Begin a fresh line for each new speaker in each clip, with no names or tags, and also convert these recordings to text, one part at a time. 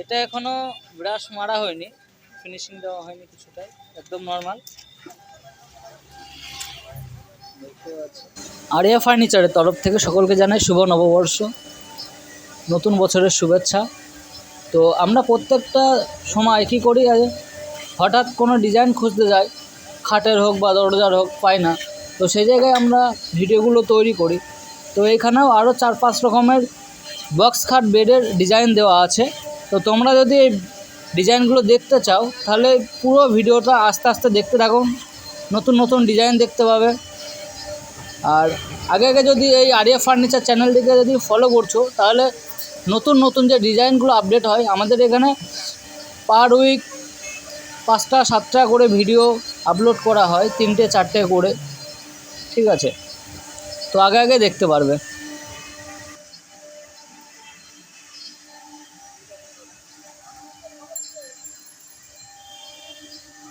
এটা এখনও ব্রাশ মারা হয়নি ফিনিশিং দেওয়া হয়নি কিছুটাই একদম নর্মাল আরিয়া ফার্নিচারের তরফ থেকে সকলকে জানাই শুভ নববর্ষ, নতুন বছরের শুভেচ্ছা। তো আমরা প্রত্যেকটা সময় কী করি হঠাৎ কোনো ডিজাইন খুঁজতে যাই, খাটের হোক বা দরজার হোক, পাই না। তো সেই জায়গায় আমরা ভিডিওগুলো তৈরি করি। তো এখানেও আরও চার পাঁচ রকমের বক্স খাট বেডের ডিজাইন দেওয়া আছে। তো তোমরা যদি ডিজাইনগুলো দেখতে চাও, তাহলে পুরো ভিডিওটা আস্তে আস্তে দেখতে থাকুন নতুন নতুন ডিজাইন দেখতে পাবে। আর আগে আগে যদি এই আরিয়া ফার্নিচার চ্যানেলটিকে যদি ফলো করছ, তাহলে নতুন নতুন যে ডিজাইনগুলো আপডেট হয়, আমাদের এখানে পার উইক পাঁচটা, সাতটা করে ভিডিও আপলোড করা হয়, তিনটে, চারটে করে। ঠিক আছে? তো আগে আগে দেখতে পারবে।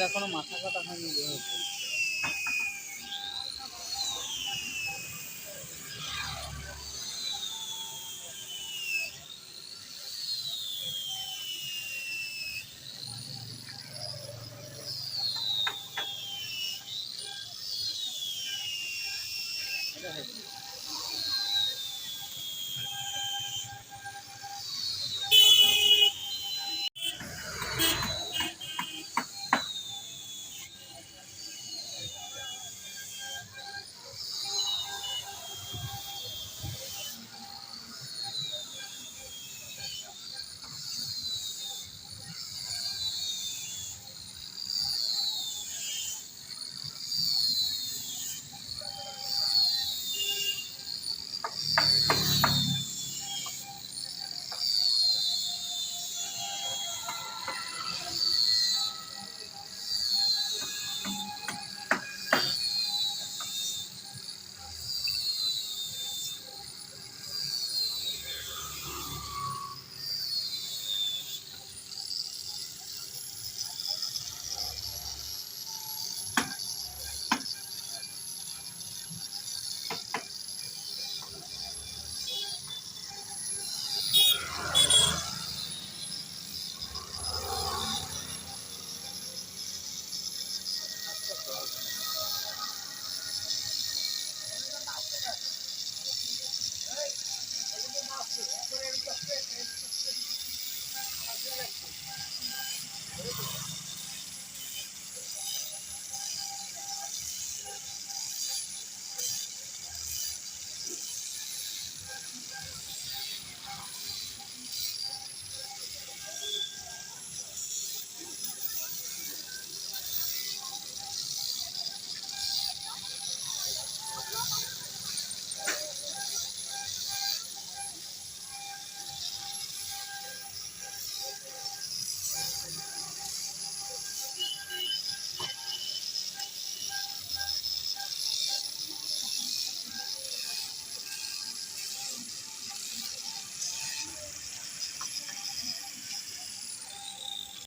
এর কোনো মাথা কাটা হয়নি